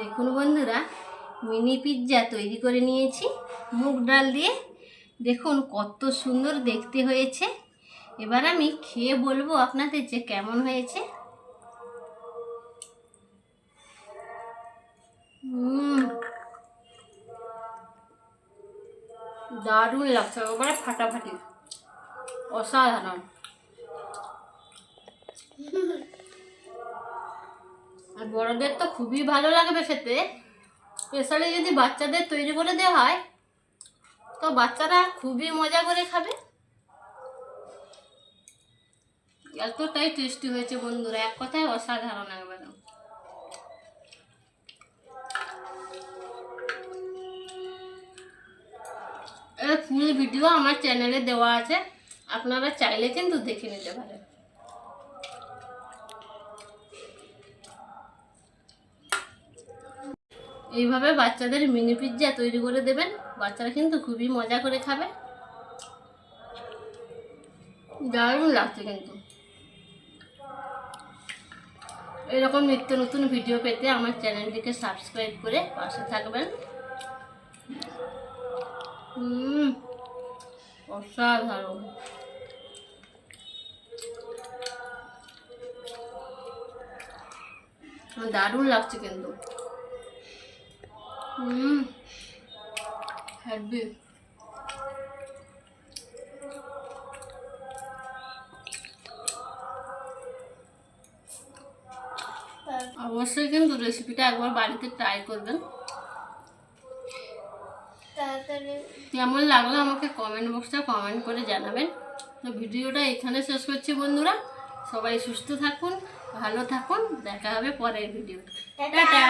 দেখুন বন্ধুরা mini pizza তৈরি করে নিয়েছি। মুগ ডাল দিয়ে দেখুন কত সুন্দর দেখতে হয়েছে। এবার আমি খেয়ে বলব আপনাদের যে কেমন হয়েছে। দারুণ লাগছে। একেবারে ফাটাফাটি। অসাধারণ। বড়দের তো খুবই ভালো লাগবে খেতে। স্পেশালি যদি বাচ্চাদের তৈরি করে দেওয়া হয়, তো বাচ্চারা খুবই মজা করে খাবে। এতটাই টেস্টি হয়েছে বন্ধুরা, এক কথায় অসাধারণ একবার। ফুল ভিডিও আমার চ্যানেলে দেওয়া আছে, আপনারা চাইলে কিন্তু দেখে নিতে পারেন। এইভাবে বাচ্চাদের মিনি পিৎজা তৈরি করে দেবেন। বাচ্চারা কিন্তু খুবই মজা করে খাবে। দারুণ লাগছে কিন্তু। এরকম নিত্য নতুন ভিডিও পেতে আমার চ্যানেলটিকে সাবস্ক্রাইব করে পাশে থাকবেন। অসাধারণ। দারুণ লাগছে কিন্তু। হুম হ্যাপি অবশ্যই কিন্তু রেসিপিটা একবার বাড়িতে ট্রাই করবেন। কেমন লাগল আমাকে কমেন্ট বক্সে কমেন্ট করে জানাবেন। তো ভিডিওটা এখানে শেষ করছি বন্ধুরা। সবাই সুস্থ থাকুন ভালো থাকুন। দেখা হবে পরের ভিডিও টাটা।